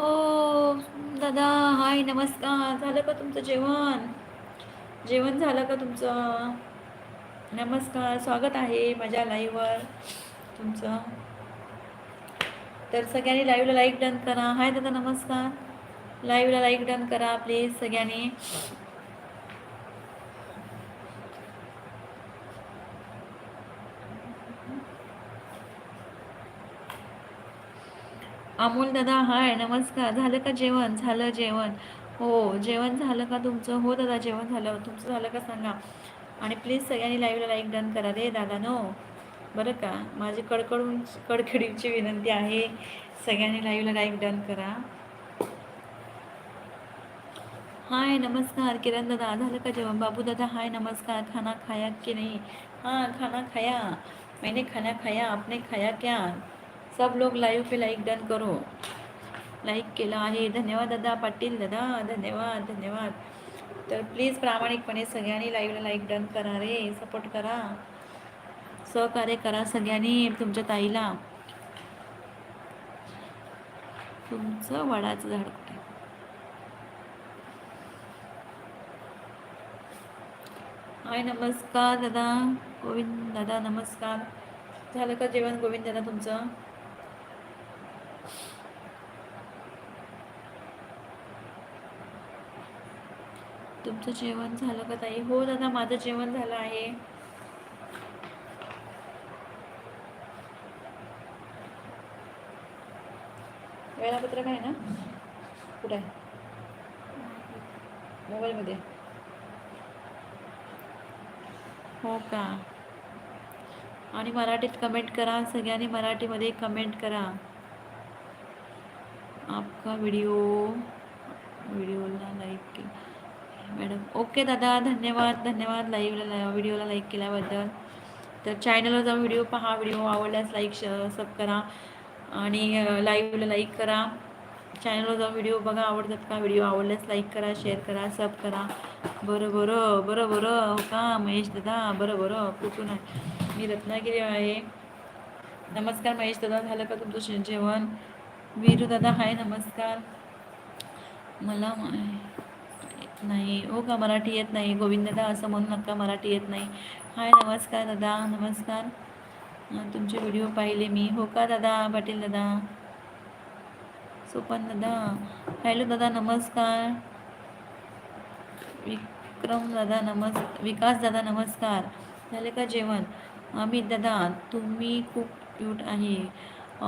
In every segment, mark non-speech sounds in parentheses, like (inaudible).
हो दादा हाय नमस्कार. झालं का तुमचं जेवण? जेवण झालं का तुमचं? नमस्कार. स्वागत आहे माझ्या लाईव्हवर तुमचं? तर सगळ्यांनी लाईव्हला लाईक डन करा. हाय दादा नमस्कार. लाईव्हला लाईक डन करा प्लीज सगळ्यांनी. अमोल दादा हाय नमस्कार. झालं का जेवण? झालं जेवण. हो जेवण झालं का तुमचं? हो दादा जेवण झालं. तुमचं झालं का सांगा. आणि प्लीज सगळ्यांनी लाईव्हला लाईक डन करा रे दादा नो बरं का? माझी कडकडून कडकडीची विनंती आहे. सगळ्यांनी लाईव्हला लाईक डन करा. हाय नमस्कार किरण दादा. झालं का जेवण? बाबू दादा हाय नमस्कार. खाना खाया की नाही? हां खाना खाया. मैंने खाना खाया आपने खाया क्या? सब लोग लाईव्ह पे लाईक डन करो. लाईक केलं आहे. धन्यवाद दादा पाटील दादा. धन्यवाद धन्यवाद. तर प्लीज प्रामाणिकपणे सगळ्यांनी लाईव्हला लाईक डन करा रे. सपोर्ट करा. सहकार्य करा सगळ्यांनी तुमच्या ताईला. तुमचं वडाचं झाड कुठे? हाय नमस्कार दादा. गोविंद दादा नमस्कार. झालं का जेवण गोविंद दादा तुमचं? तुमचं जेवण झालं का ताई? हो दादा माझं जेवण झालं आहे. वेळापत्रक आहे ना? कुठं आहे? मोबाईलमध्ये. हो का? आणि मराठीत कमेंट करा. सगळ्यांनी मराठीमध्ये कमेंट करा. आपका व्हिडिओ व्हिडिओला लाईक केला. मॅडम. ओके दादा धन्यवाद धन्यवाद लाईव्हला व्हिडिओला लाईक केल्याबद्दल. तर चॅनलवर जाऊन व्हिडिओ पहा व्हिडिओ आवडल्यास लाईक श सब करा आणि लाईव्हला लाईक करा. चॅनलवर जाऊन व्हिडिओ बघा आवडतात का? व्हिडिओ आवडल्यास लाईक करा शेअर करा सब करा. बरं बरं बरं बरं. हो का? महेश दादा? बरं बरं. कुठून आहे? मी रत्नागिरी आहे. नमस्कार महेश दादा झालं का तुमचं जेवण? वीरू दादा हाय नमस्कार. मला मा- नाही. हो का? मराठी येत नाही. गोविंद दादा असं म्हणू नका मराठी येत नाही. हाय नमस्कार दादा. नमस्कार. तुमचे व्हिडिओ पाहिले मी. हो का दादा? पाटील दादा? सोपन दादा? हॅलो दादा नमस्कार. विक्रम दादा नमस् विकास दादा नमस्कार. झाले का जेवण? अमित दादा तुम्ही खूप क्यूट आहे.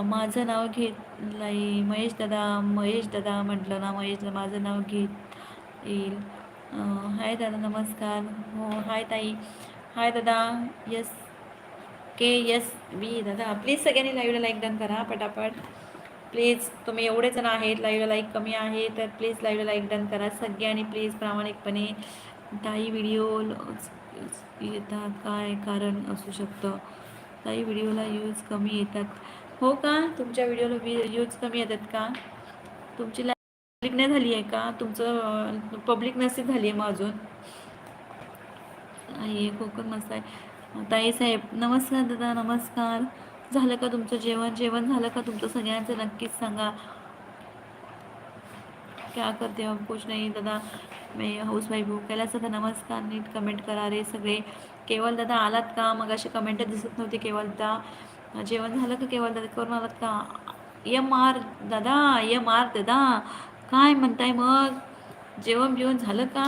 माझं नाव घेत लाई महेश दादा. महेश दादा म्हटलं ना महेश दादा माझं नाव घेत येईल. हाय दादा नमस्कार. हो हाय ताई. हाय दादा यस के यस बी दादा. प्लीज सगळ्यांनी लाईव्हला लाईक डन करा पटापट. प्लीज तुम्ही एवढे जण आहेत लाईव्हला लाईक कमी आहे तर प्लीज लाईव्हला लाईक डन करा. सगळ्यांनी प्लीज प्रामाणिकपणे ताई व्हिडिओ येतात काय? कारण असू शकतं. ताई व्हिडिओला यूज कमी येतात. हो का? तुमच्या व्हिडिओला यूज कमी येतात का? तुमची पब्लिक नाही झाली आहे का? तुमचं पब्लिक नसेल झाली आहे मग अजून. आहे कोकण मस्त आहे. ताई साहेब नमस्कार दादा नमस्कार. झालं का तुमचं जेवण? जेवण झालं का तुमचं? सगळ्यांचं नक्कीच सांगा. क्या करते हम कुछ नाही दादा. मी हाऊस वाईफ हो. कैलास दादा नमस्कार नीट कमेंट करा रे सगळे. केवळ दादा आलात का? मग अशी कमेंट दिसत नव्हती केवळ दादा जेवण झालं का केवळ दादा? करून आलात का? यम आर दादा यम आर दादा. काय म्हणताय मग? जेवण बिवण झालं का?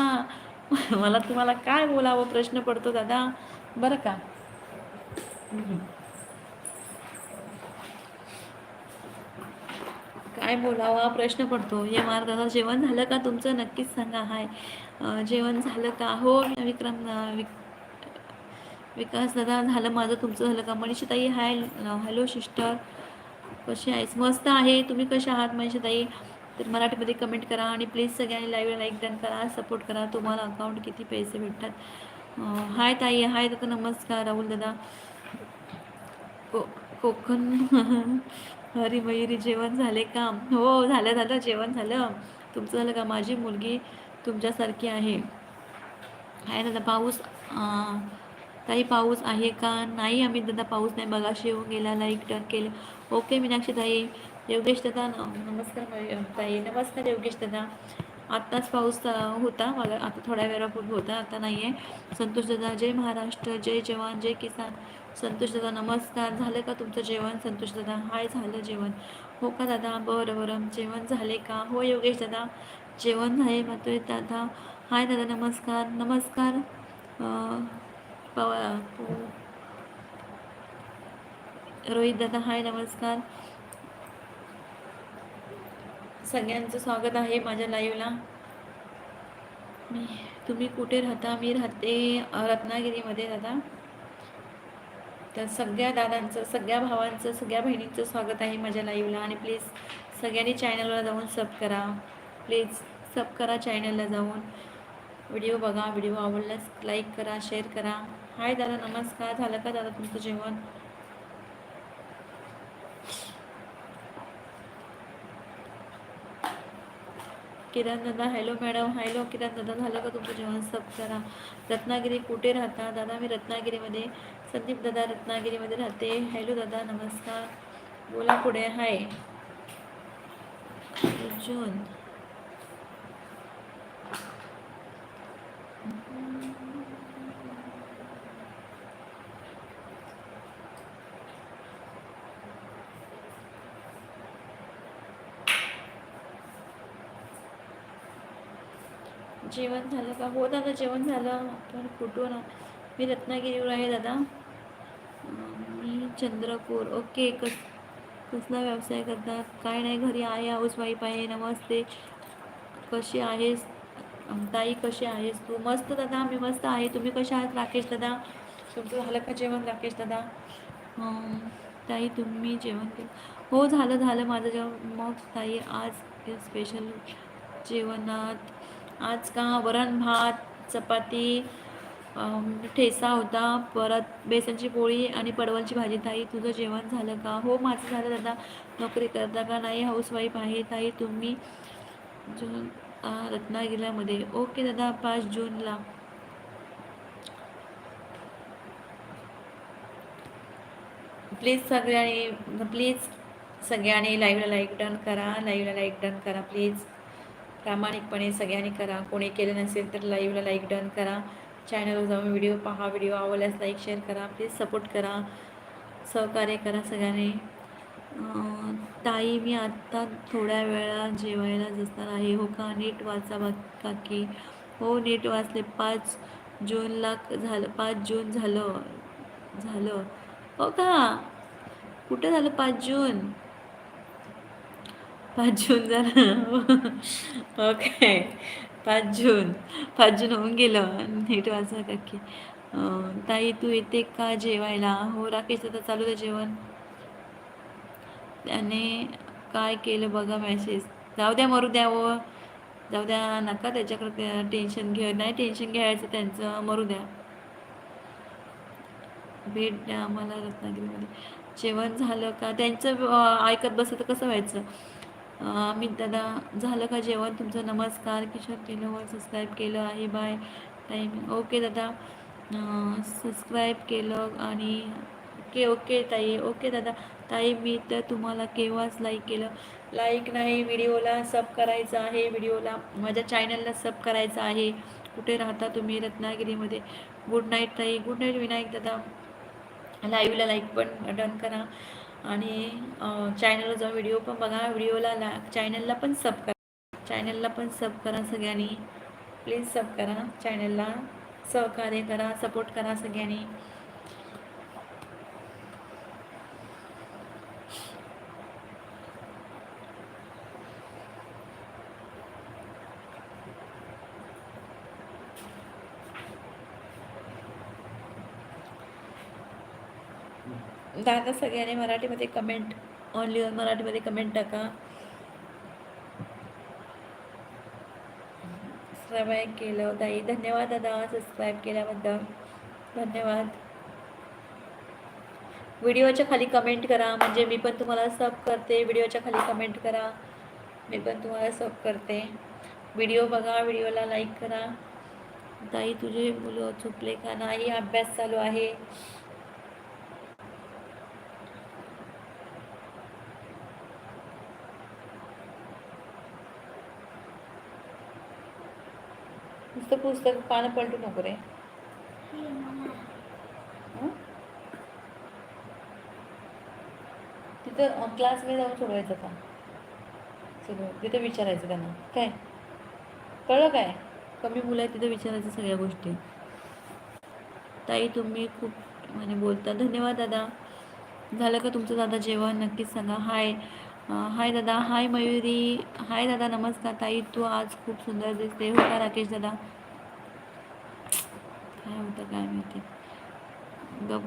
मला तुम्हाला काय बोलावं? प्रश्न पडतो दादा. बरं का? काय बोलावा? प्रश्न पडतो. हे मार दादा जेवण झालं का? तुमचं नक्कीच सांगा. हाय. जेवण झालं का? हो विक्रम विक विकास दादा झालं माझं तुमचं झालं का? मनीषताई हाय. Hello sister. कशी आहेस? मस्त आहे. तुम्ही कशा आहात मनीषाताई? तर मराठीमध्ये कमेंट करा आणि प्लीज सगळ्यांनी लाईव्ह लाईक डन करा सपोर्ट करा. तुम्हाला अकाउंट किती पैसे भेटतात? हाय ताई हाय दादा नमस्कार राहुल दादा. को कोकण. (laughs) हरी मयुरी जेवण झाले का? हो झालं झालं जेवण झालं. तुमचं झालं का? माझी मुलगी तुमच्यासारखी आहे. आहे दादा पाऊस ताई पाऊस आहे का? नाही आम्ही दादा पाऊस नाही. बघाशी येऊन गेला लाईक डन केलं. ओके मीनाक्षी ताई. योगेश दादा नमस्कार ताई नमस्कार योगेश दादा आत्ताच पाऊस होता. मला आता थोड्या वेळापूर्वी होता आता नाही आहे संतोष दादा जय महाराष्ट्र जय जवान जय किसान. संतोष दादा नमस्कार. झालं का तुमचं जेवण? संतोष दादा हाय झालं जेवण. हो का दादा? बरं बरं. जेवण झाले का? हो योगेश दादा जेवण झाले मात्र दादा. हाय दादा नमस्कार. नमस्कार. पवा रोहित दादा हाय नमस्कार. सगळ्यांचं स्वागत आहे माझ्या लाईव्हला मी तुम्ही कुठे राहता? मी राहते रत्नागिरीमध्ये दादा. तर सगळ्या दादांचं सगळ्या भावांचं सगळ्या बहिणींचं स्वागत आहे माझ्या लाईव्हला आणि प्लीज सगळ्यांनी चॅनलला जाऊन सब करा. प्लीज सब करा चॅनलला जाऊन. व्हिडिओ बघा व्हिडिओ आवडल्यास लाईक करा शेअर करा. हाय दादा नमस्कार. झालं का दादा तुमचं जेवण? किरण दादा हॅलो मॅडम हॅलो किरण दादा झालं का तुमचं जेवण सब करा? रत्नागिरी कुठे राहता? दादा मी रत्नागिरीमध्ये संदीप दादा रत्नागिरीमध्ये राहते. हॅलो दादा नमस्कार. बोला पुढे हाय. अर्जुन जेवण झालं का? हो दादा जेवण झालं. पण कुठून मी रत्नागिरीवर आहे दादा. मी चंद्रपूर. ओके कस कसला व्यवसाय करतात? काय नाही घरी आहे हाऊसवाईफ आहे. नमस्ते. कशी आहेस? ताई कशी आहेस तू? मस्त दादा मी मस्त आहे. तुम्ही कशा आहात राकेश दादा? तुमचं झालं का जेवण राकेश दादा? ताई तुम्ही जेवण केलं? हो झालं झालं माझं जेवण. मग ताई आज स्पेशल जेवणात आज का वरण भात चपाती ठेसा ठेचा होता. परत बेसनची पोळी आणि पडवलची भाजी. ताई तुझं जेवण झालं का? हो माझं झालं दादा. नोकरी करता का? नाही हाऊसवाईफ आहे. ताई तुम्ही जून रत्नागिरीमध्ये. ओके दादा पाच जूनला. प्लीज सगळ्यांनी प्लीज सगळ्यांनी लाईव्हला लाईक डन करा. लाईव्हला लाईक डन करा प्लीज. प्रामाणिकपणे सगळ्यांनी करा. कोणी केलं नसेल तर लाईव्हला लाईक डन करा. चॅनलवर जाऊन व्हिडिओ पहा. व्हिडिओ आवडल्यास लाईक शेअर करा. प्लीज सपोर्ट करा. सहकार्य करा सगळ्यांनी. ताई मी आत्ता थोड्या वेळा जेवायला जसणार आहे. हो का? नीट वाचा बा काकी. हो नीट वाचले. पाच जूनला झालं. पाच जून झालं. झालं. हो का? कुठं झालं पाच जून? पाच जून झालं. ओके पाच जून. पाच जून होऊन गेलं. नीट वाचा काकी. ताई तू येते का जेवायला? हो राकेश आता चालू आहे जेवण. त्याने काय केलं बघा मेसेज जाऊ द्या मरू द्या व जाऊ द्या नका त्याच्याकडे टेन्शन घे नाही टेन्शन घ्यायचं त्यांचं मरू द्या. भेट द्या आम्हाला रत्नागिरीमध्ये. जेवण झालं का? त्यांचं ऐकत बसलं तर कसं व्हायचं? अमित दादा झालं का जेवण? तुमचं नमस्कार किशोर केलं सबस्क्राईब केलं आहे बाय टाईमिंग ओके दादा. सबस्क्राईब केलं आणि ओके ओके ताई. ओके दादा. ताई मी तर तुम्हाला केव्हाच लाईक केलं? लाईक नाही व्हिडिओला सब करायचं आहे व्हिडिओला माझ्या चॅनलला सब करायचं आहे. कुठे राहता तुम्ही? रत्नागिरीमध्ये. गुड नाईट ताई. गुड नाईट विनायक दादा. लाईव्हला लाईक पण डन करा. आणि चॅनलवर जाऊन व्हिडिओ पण बघा. व्हिडिओला ला चॅनलला पण सब करा. चॅनलला पण सब करा सगळ्यांनी. प्लीज सब करा. चॅनलला सहकार्य करा सपोर्ट करा सगळ्यांनी. दादा सगळ्यांनी मराठीमध्ये कमेंट ऑनली ऑन मराठीमध्ये कमेंट टाका. सबस्क्राईब केलं ताई धन्यवाद दादा सबस्क्राईब केल्याबद्दल. धन्यवाद. व्हिडिओच्या खाली कमेंट करा. म्हणजे मी पण तुम्हाला सब करते. व्हिडिओच्या खाली कमेंट करा. मी पण तुम्हाला सब करते. व्हिडिओ बघा. व्हिडिओला लाईक करा. ताई तुझे मुलं झोपले का? नाही अभ्यास चालू आहे. नुसतं पुस्तक पानं पलटू नको रे. तिथं क्लासमध्ये जाऊन सोडवायचं का? सगळं तिथं विचारायचं त्यांना. काय? कळलं काय? कमी मुलं आहे तिथं विचारायचं सगळ्या गोष्टी. ताई तुम्ही खूप म्हणजे बोलता. धन्यवाद दादा. झालं का तुमचं दादा जेवण? नक्कीच सांगा. हाय हाय दादा हाय मयुरी. हाय दादा नमस्कार ताई. तू आज खूप सुंदर दिसते. हो का राकेश दादा? काय होतं काय माहिती? गप.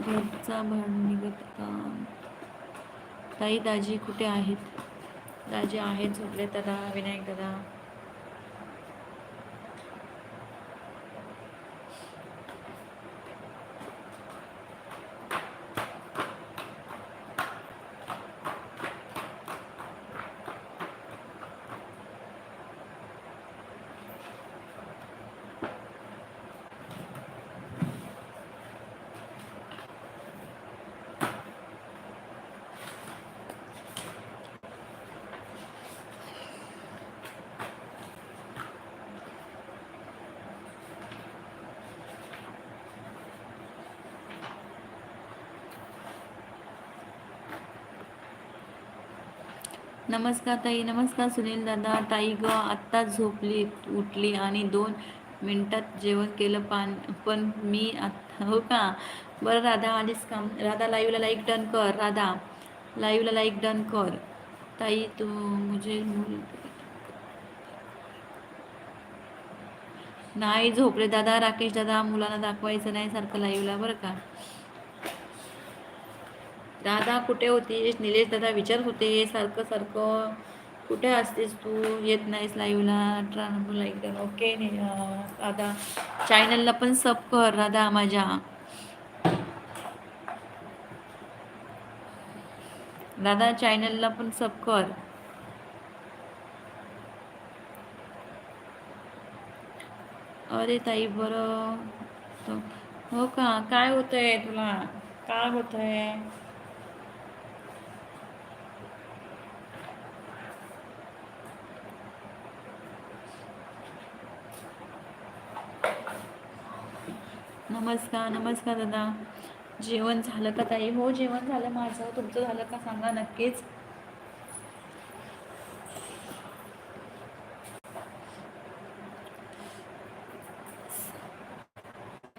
घरचा भर निघत का ताई दाजी कुठे आहेत? दाजी आहेत झोपले दादा विनायक दादा. नमस्कार ताई नमस्कार सुनील दादा. ताई ग आत्ताच झोपली उठली आणि दोन मिनटात जेवण केलं पान पण मी आत्ता हो का? बरं राधा आलीस का? राधा लाईव्हला लाईक डन कर राधा. लाईव्हला लाईक डन कर. ताई तू मुझे नाही झोपले दादा. राकेश दादा मुलांना दाखवायचं नाही सारखं लाईव्हला बरं का? दादा कुठे होतीस? निलेश दादा विचारत होते सारखं सारखं कुठे असतेस तू? येत नाहीस लाईव्हला ट्रान्सफर लाईक कर. ओके दादा. चॅनलला पण सब कर दादा माझ्या. दादा चॅनलला पण सब कर. अरे ताई बरं. हो का? काय होतंय तुला? काय होतंय? नमस्कार नमस्कार दादा. जेवण झालं का ताई? हो जेवण झालं माझं. तुमचं झालं का सांगा नक्कीच.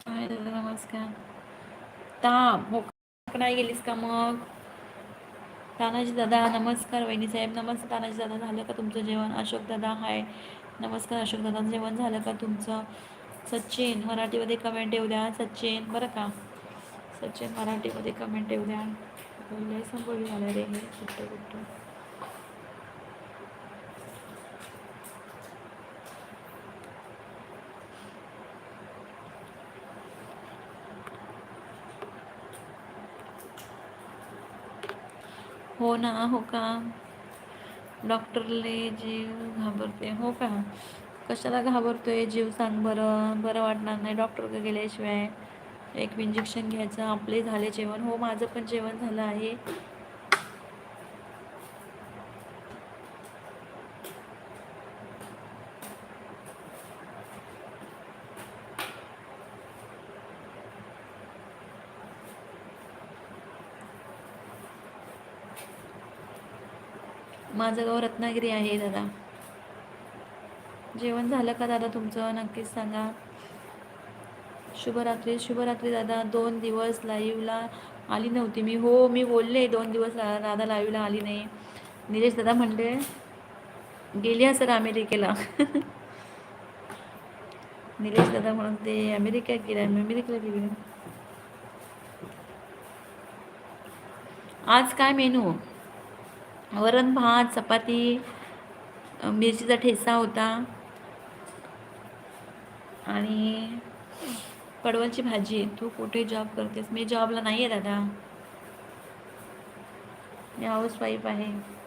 दादा नमस्कार. ताप हो नाही गेलीस का मग? तानाजी दादा नमस्कार. वहिनी साहेब नमस्कार. तानाजी दादा झालं का तुमचं जेवण? अशोक दादा हाय. नमस्कार अशोक दादा जेवण झालं का तुमचं? सचिन मराठीमध्ये कमेंट येऊ द्या. सचिन बरं का? सचिन मराठीमध्ये कमेंट येऊ द्या. लय संपवी झालं रे हे. कुठं कुठं? हो ना हो का? डॉक्टरले जीव घाबरते. हो का? कशाला घाबरतोय? जीव सांग बरं. बरं वाटणार नाही. डॉक्टरकडे गेल्याशिवाय एक इंजेक्शन घ्यायचं. आपले झाले जेवण. हो माझं पण जेवण झालं आहे. माझं गाव रत्नागिरी आहे दादा. जेवण झालं का दादा तुमचं? नक्कीच सांगा. शुभरात्री शुभरात्री दादा. दोन दिवस लाईव्हला आली नव्हती मी. हो मी बोलले दोन दिवस दादा लाईव्हला आली नाही. निलेश दादा म्हणले गेली असं अमेरिकेला? (laughs) निलेश दादा म्हणून ते अमेरिकेत गेले अमेरिकेला गेले आज काय मेनू? वरण भात चपाती मिरचीचा ठेचा होता. आणि पडवलची भाजी तू कुठे जॉब करतेस? मी जॉबला नाही आहे दादा. मी हाऊसवाईफ आहे.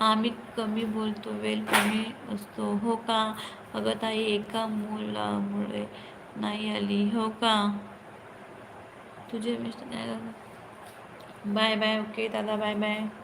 आम्ही कमी बोलतो वेल कमी असतो. हो का? अगं ताई एका मुलामुळे नाही आली. हो का? तुझे मिस्टर बाय बाय ओके दादा बाय बाय.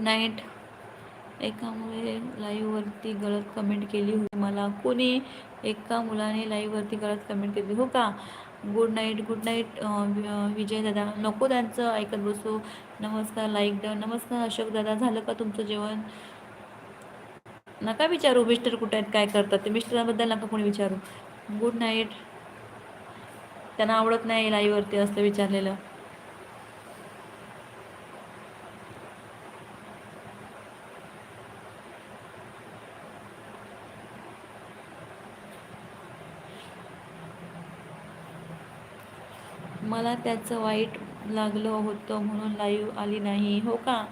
गुड नाईट एका मुले लाईव्हवरती गलत कमेंट केली होती मला. कोणी एका मुलाने लाईव्हवरती गलत कमेंट केली? हो का? Good night good night Vijay दादा नको त्यांचं ऐकत बसू. नमस्कार लाईक डन नमस्कार अशोक दादा झालं का तुमचं जेवण? नका विचारू मिस्टर कुठे आहेत काय करतात ते? मिस्टरांबद्दल नका कोणी विचारू. गुड नाईट त्यांना आवडत नाही लाईव्हवरती असतं विचारलेलं. मला त्याचं वाईट लागलं होतं म्हणून लाईव्ह आली नाही. हो का?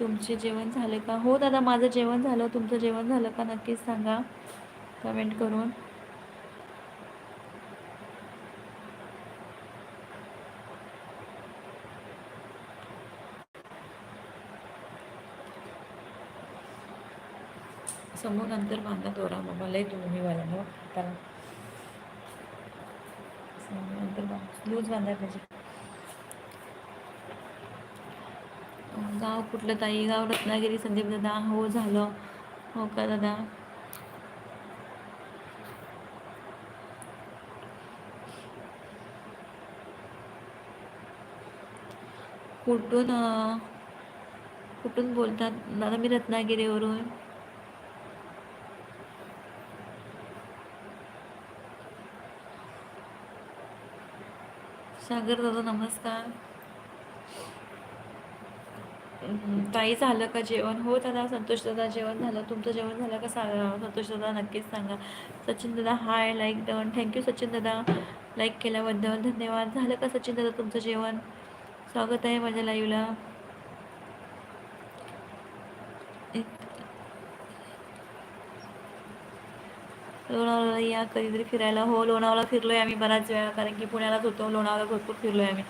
तुमचे जेवण झाले का? हो दादा माझं जेवण झालं. तुमचं जेवण झालं का? नक्कीच सांगा. कमेंट करून. समोर नंतर बांधा दोरा. बाबा तुम्ही वाला मग त्याला नंतर लूज बांधायला पाहिजे. गाव कुठलं ताई? गाव रत्नागिरी संदीप दादा. हो झालं. हो का दादा? कुठून कुठून बोलतात? दादा मी रत्नागिरीवरून. सागर दादा नमस्कार. ताई झालं का जेवण? हो दादा संतोष दादा जेवण झालं. तुमचं जेवण झालं का? सा संतोष दादा नक्कीच सांगा. सचिन दादा hi like done thank you Sachin दादा. लाईक केल्याबद्दल धन्यवाद. झालं का सचिन दादा तुमचं जेवण? स्वागत आहे माझ्या लाईव्हला लोणावळा या कधीतरी फिरायला. हो लोणावळा फिरलोय आम्ही बराच वेळा कारण की पुण्यालाच होतो. लोणावळा भरपूर फिरलोय आम्ही.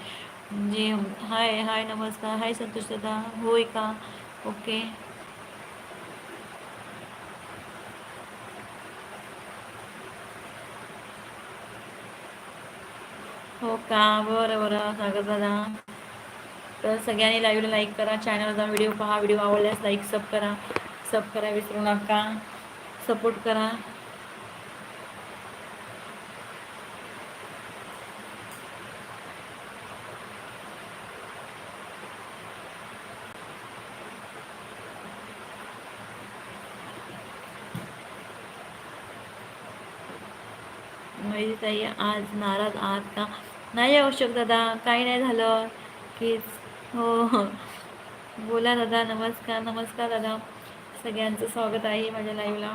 म्हणजे हाय हाय नमस्कार. हाय संतोष दादा. होय का? ओके. हो का? बरं बरं. सागर दादा. तर सगळ्यांनी लाईव्हला लाईक करा. चॅनलला जाऊन व्हिडिओ पहा. व्हिडिओ आवडल्यास लाईक सब करा. सब करा विसरू नका. सपोर्ट करा. माहिती ताई आज नाराज आहात का? नाही आवश्यक दादा काही नाही झालं. कीच हो हो. बोला दादा नमस्कार नमस्कार दादा. सगळ्यांचं स्वागत आहे माझ्या लाईव्हला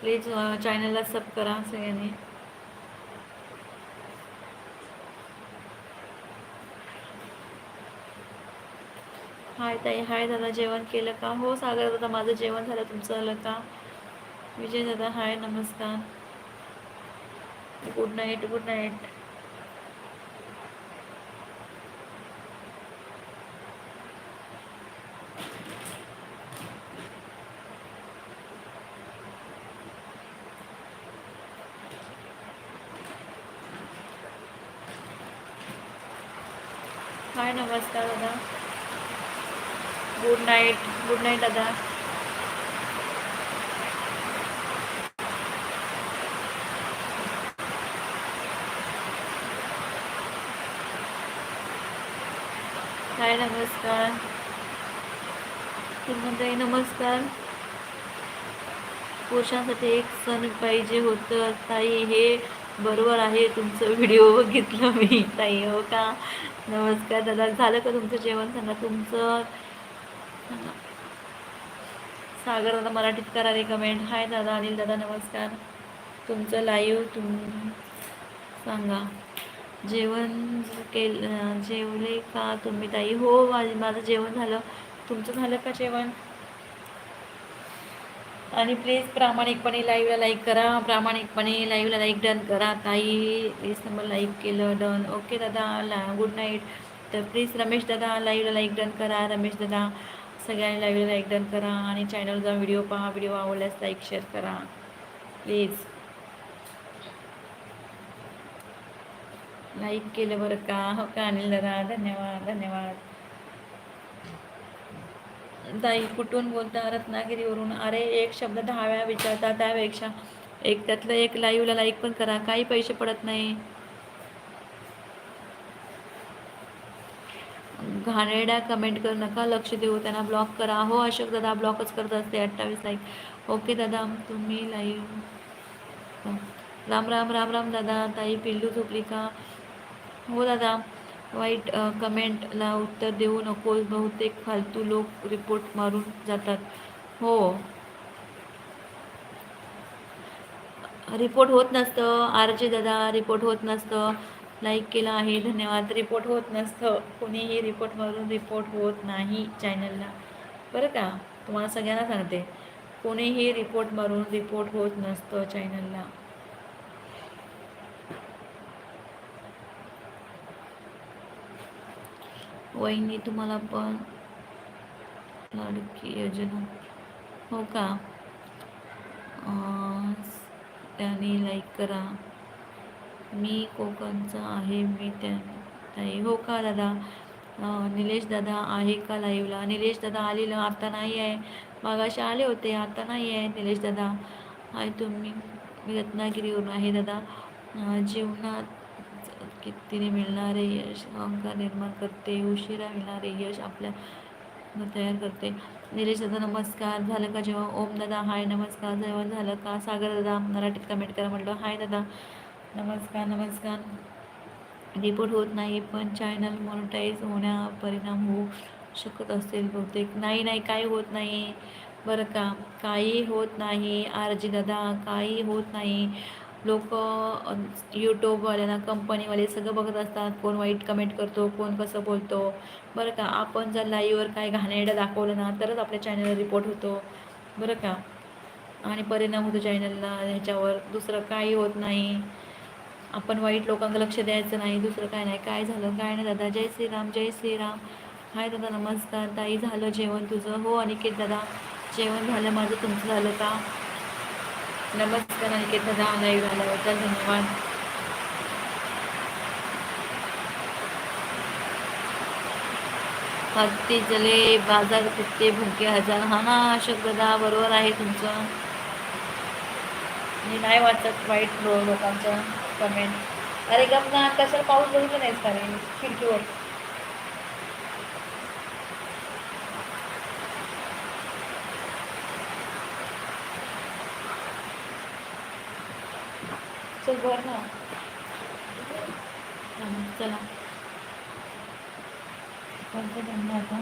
प्लीज चॅनलला सब करा सगळ्यांनी. हाय ताई हाय दादा जेवण केलं का? हो सागर दादा माझं जेवण झालं. तुमचं झालं का? विजय दादा हाय नमस्कार. Good night good night hi नमस्कार दादा गुड नाईट गुड नाईट दादा हाय नमस्कार. ताई नमस्कार. पुरुषांसाठी एक सण पाहिजे होतं ताई हे बरोबर आहे तुमचं व्हिडिओ बघितलं मी ताई हो का? नमस्कार दादा. झालं का तुमचं जेवण? सांगा तुमचं? सागर दादा मराठीत करा रे कमेंट हाय दादा अनिल दादा नमस्कार. तुमचं लाईव्ह तुम सांगा. जेवण केलं जेवले का तुम्ही ताई? हो माझं जेवण झालं. तुमचं झालं का जेवण? आणि प्लीज प्रामाणिकपणे लाईव्हला लाईक करा. प्रामाणिकपणे लाईव्हला लाईक डन करा. ताई प्लीज नंबर लाईक केलं डन ओके दादा ला गुड नाईट तर प्लीज रमेश दादा लाईव्हला लाईक डन करा. रमेश दादा सगळ्यांनी लाईव्हला लाईक डन करा. आणि चॅनलचा व्हिडिओ पहा. व्हिडिओ आवडल्यास लाईक शेअर करा. प्लीज लाईक केलं बरं का? हो का अनिल दादा? धन्यवाद धन्यवाद. ताई कुठून बोलता? रत्नागिरीवरून. अरे एक शब्द दहा वेळा विचारता त्यापेक्षा. एक त्यातलं एक लाईव्हला लाईक पण करा. काही पैसे पडत नाही. घाणेरड्या कमेंट करू नका. लक्ष देऊ. त्यांना ब्लॉक करा. हो अशोक दादा ब्लॉकच करत असते. अठ्ठावीस लाईक ओके दादा तुम्ही लाईव्ह राम राम राम राम दादा. ताई पिल्लू झोपली का? हो दादा. वाईट कमेंटला उत्तर देऊ नकोस. बहुतेक फालतू लोक रिपोर्ट मारून जातात. हो. रिपोर्ट होत नसतं. आर जे दादा रिपोर्ट होत नसतं. लाईक केलं आहे. धन्यवाद. रिपोर्ट होत नसतं. कोणीही रिपोर्ट मारून रिपोर्ट होत नाही चॅनलला. बरं का? तुम्हाला सगळ्यांना सांगते. कोणीही रिपोर्ट मारून रिपोर्ट होत नसतं चॅनलला. वहिनी तुम्हाला पण. लाडकी योजना. हो का? त्याने लाईक करा. मी कोकणचा आहे मी त्या ताई. हो का दादा? निलेश दादा आहे का लाईव्हला निलेश दादा आलेलं आता नाही आहे. मागाशी आले होते आता नाही आहे निलेश दादा. आहे तुम्ही मी रत्नागिरीवरून आहे दादा. जीवनात कितीने मिळणारे यश अहंकार निर्माण करते उशिरा मिळणारे यश आपल्या तयार करते. निलेश दादा नमस्कार. झालं का जेव्हा ओम दादा हाय नमस्कार. जेवण झालं का? सागर दादा मराठीत कमेंट करा म्हटलं हाय दादा. नमस्कार नमस्कार. रिपोर्ट होत नाही पण चॅनल मॉनिटाईज होण्या परिणाम होऊ शकत असेल बहुतेक. नाही नाही काही होत नाही बरं का? काही होत नाही. आरजी दादा काही होत नाही. लोक यूट्यूबवाल्यांना कंपनीवाले सगळं बघत असतात. कोण वाईट कमेंट करतो कोण कसं बोलतो. बरं का? आपण जर लाईव्हवर काय घाणेरडं दाखवलं ना तरच आपल्या चॅनलला रिपोर्ट होतो. बरं का? आणि परिणाम होतो चॅनलला ह्याच्यावर. दुसरं काही होत नाही. आपण वाईट लोकांना लक्ष द्यायचं नाही. दुसरं काय नाही. काय झालं? काय नाही दादा. जय श्रीराम जय श्रीराम. हाय दादा नमस्कार. ताई झालं जेवण तुझं? हो अनिकेत दादा. जेवण झालं माझं तुमचं झालं का? नमस्कार अनिकेत दादा लाईव्ह झाल्याबद्दल धन्यवाद. हत्ती जले बाजार तितके भुके हजार हा ना अशोक दादा बरोबर आहे तुमचं. मी नाही वाचत वाईट लोकांचं कमेंट अरे गमना ना कशाला पाऊस बघितलं नाहीस का रे? खिडकीवर. चल बर ना. चला. करते त्यांना आता.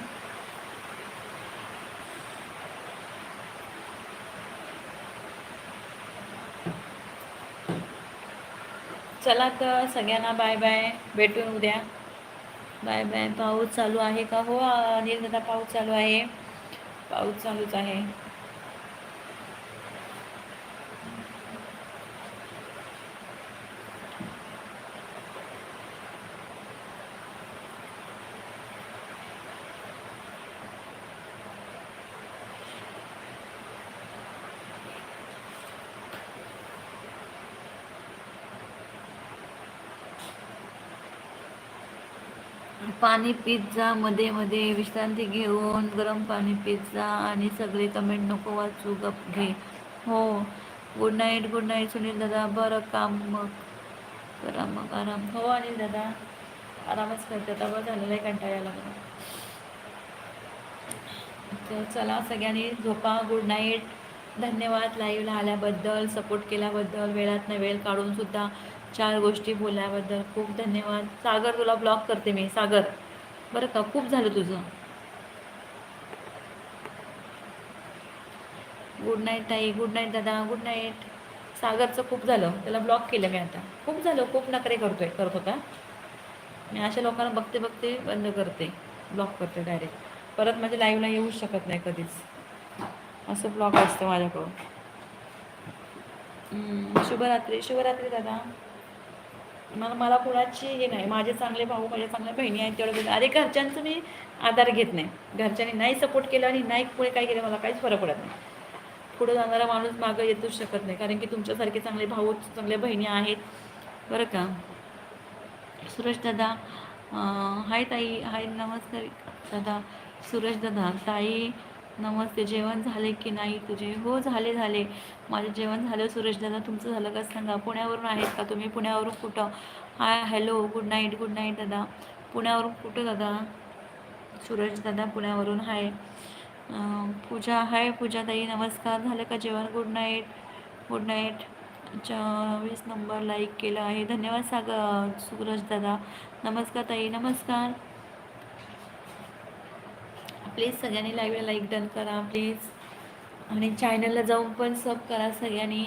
चला तर सगळ्यांना बाय बाय भेटून उद्या. बाय बाय पाऊस चालू आहे का? हो आणि दादा पाऊस चालू आहे. पाऊस चालूच आहे. पाणी पिझ्झा जा मध्ये मध्ये विश्रांती घेऊन गरम पाणी पिझ्झा जा आणि सगळे कमेंट नको वाचू गप घे. हो. Good night good night Sunil दादा. बरं काम मग. करा मग आराम. हो अनिल दादा. आरामच करते. आता बरं झालेलं आहे कंटाळ्याला मला तर चला सगळ्यांनी झोपा. गुड नाईट धन्यवाद लाईव्हला आल्याबद्दल सपोर्ट केल्याबद्दल वेळात न वेळ काढून सुद्धा. चार गोष्टी बोलल्याबद्दल खूप धन्यवाद. सागर तुला ब्लॉक करते मी. सागर बरं का? खूप झालं तुझं. गुड नाईट ताई. गुड नाईट दादा. गुड नाईट सागरचं खूप झालं. त्याला ब्लॉक केलं मी आता. खूप झालं. खूप नखरे करतोय करत होता. मी अशा लोकांना बघते बघते बंद करते. ब्लॉक करते डायरेक्ट परत माझ्या लाईव्हला येऊच शकत नाही कधीच. असं ब्लॉक असतं माझ्याकडून. शुभरात्री. शुभरात्री दादा. मला मला कुणाची हे नाही. माझे चांगले भाऊ माझ्या चांगल्या बहिणी आहेत तेवढं बघ अरे घरच्यांचं मी आधार घेत नाही. घरच्यांनी नाही सपोर्ट केला आणि नाही पुढे काय केलं मला काहीच फरक पडत नाही. पुढे जाणारा माणूस मागं येतूच शकत नाही. कारण की तुमच्यासारखे चांगले भाऊ चांगल्या बहिणी आहेत. बरं का? सुरेश दादा हाय ताई. हाय नमस्कार. दादा सुरेश दादा ताई. नमस्ते जेवण झाले की नाही? तुझे हो झाले झाले. माझे जेवण झालं सुरेश दादा तुमचं झालं का सांगा? पुण्यावरून आहेत का तुम्ही? पुण्यावरून कुठं? Hi hello good night good night दादा. पुण्यावरून कुठं दादा? सुरेश दादा पुण्यावरून हाय. पूजा हाय पूजा ताई नमस्कार. झालं का जेवण? Good night good night. वीस नंबर लाईक केलं आहे. धन्यवाद सागर सुरज दादा नमस्कार ताई नमस्कार. प्लीज सगळ्यांनी लाईव्हला लाईक डन करा प्लीज. आणि चॅनलला जाऊन पण सब करा सगळ्यांनी.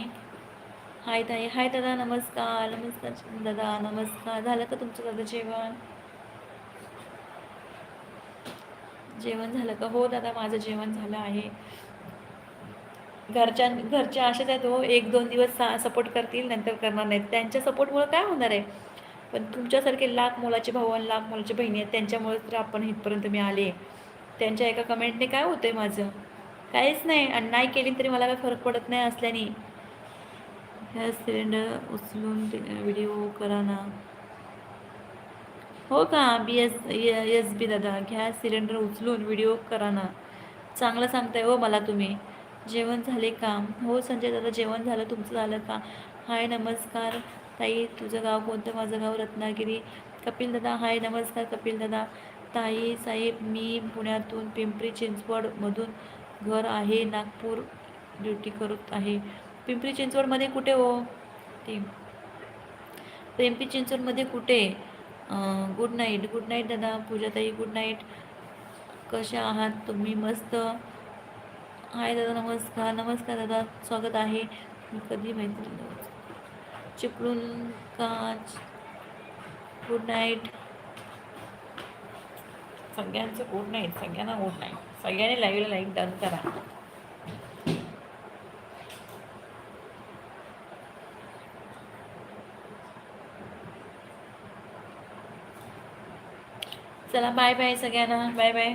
हाय ताई हाय दादा नमस्कार. नमस्कार दादा नमस्कार. झालं का तुमचं दादा जेवण? जेवण झालं का? हो दादा माझं जेवण झालं आहे. घरच्या घरचे अशाच आहेत हो एक दोन दिवस सा सपोर्ट करतील नंतर करणार नाहीत. त्यांच्या सपोर्टमुळं काय होणार आहे? पण तुमच्यासारखे लाख मुलाचे भाऊ आणि लाख मुलाची बहिणी आहेत त्यांच्यामुळेच तर आपण इथपर्यंत मी आले. त्यांच्या एका कमेंटने काय होतं आहे माझं? काहीच नाही. आणि नाही केली तरी मला काय फरक पडत नाही असल्याने. गॅस सिलेंडर उचलून व्हिडिओ करा ना. हो का? बी एस एस बी दादा गॅस सिलेंडर उचलून व्हिडिओ करा ना. चांगलं सांगताय हो मला तुम्ही. जेवण झाले का? हो संजय दादा जेवण झालं. तुमचं झालं का? हाय नमस्कार. ताई तुझं गाव कोणतं? माझं गाव रत्नागिरी. कपिल दादा हाय नमस्कार कपिल दादा. ताई साहेब मी पुण्यातून पिंपरी चिंचवडमधून घर आहे नागपूर ड्युटी करत आहे. पिंपरी चिंचवडमध्ये कुठे हो? ते पिंपरी चिंचवडमध्ये कुठे? गुड नाईट गुड नाईट दादा. पूजाताई गुड नाईट कशा आहात? तुम्ही मस्त? हाय दादा. नमस्कार. नमस्कार दादा. स्वागत आहे. मी कधी माहिती चिपळूण काच गुड नाईट सगळ्यांचं गुड नाही सगळ्यांना गुड नाही. सगळ्यांनी लाईव्हला लाईक डन करा. चला बाय बाय सगळ्यांना. Bye bye